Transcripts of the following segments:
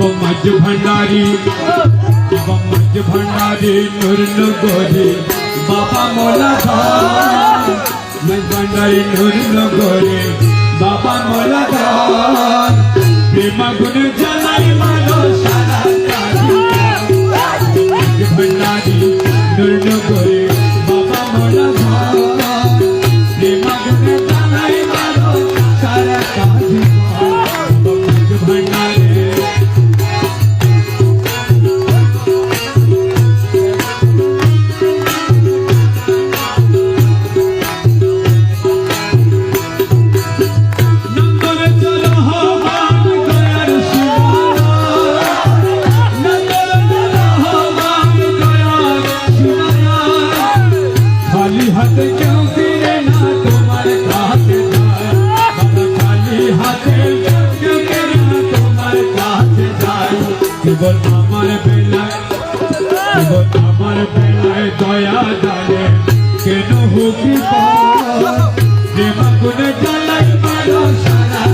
মজ ভান্ডারি। বাবা মজ ভান্ডারি, নূর নগরে। বাবা মোলা ধান। মজ ভান্ডারি, নূর নগরে। বাবা মোলা ধান। প্রেমা গুণ আমার বেলায় আমার বেলায় দয়া জানে কেন হুকি প্রেমা গুনে জ্বালাই মারো সারা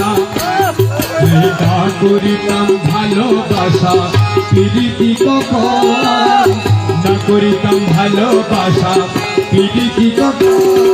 না করিতাম ভালোবাসা প্রীতি কখন? না করিতাম ভালোবাসা প্রীতি কখন?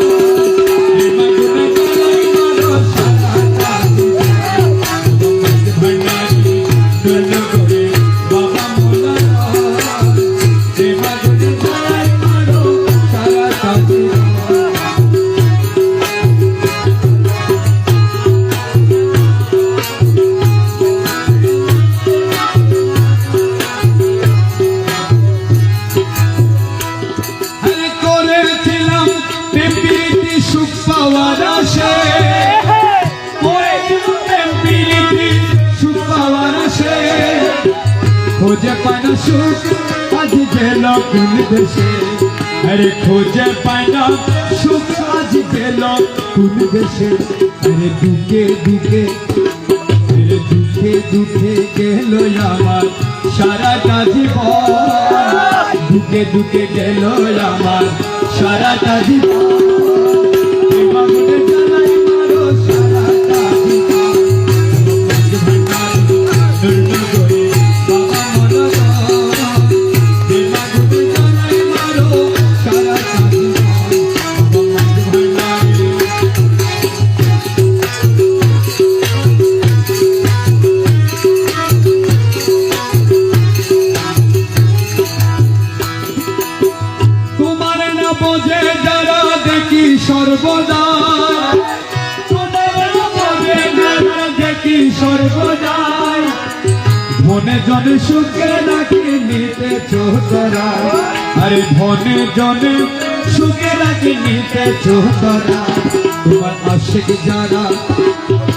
খোঁজে পায় না সুখ, আজ গেল কোন দেশে? আরে খোঁজে পায় না সুখ, আজ গেল কোন দেশে? আরে দুকে দুকে আরে দুঃখে দুঃখে গেল আমার সারাটা জীবন। দুঃখে দুঃখে গেল আমার সারাটা জীবন। বোঝে যারা দেখি সর্বদা। তোমার আশেক যারা,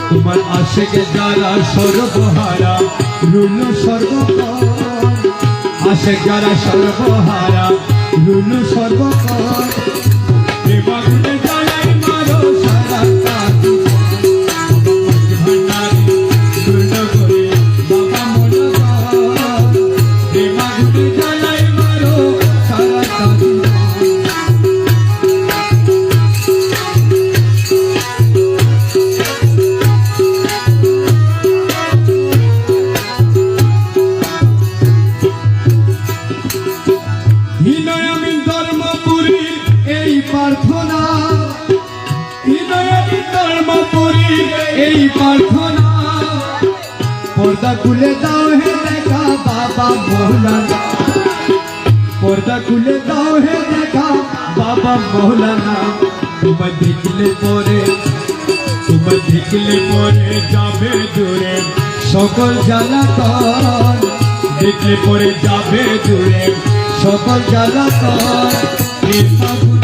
তোমার আশেক যারা সর্বহারা রুল সর্বকর আসে যারা সর্বহারা রুনু সর্বকর প্রার্থনা। পর্দা খুলে দাও হে দেখা বাবা মৌলানা। পর্দা খুলে দাও হে দেখা বাবা মৌলানা। তোমায় দেখলে পরে, তোমায় দেখলে পরে যাবে দূরে। সকল জ্বালাতন দেখলে পড়ে যাবে দূরে। সকল জ্বালাতন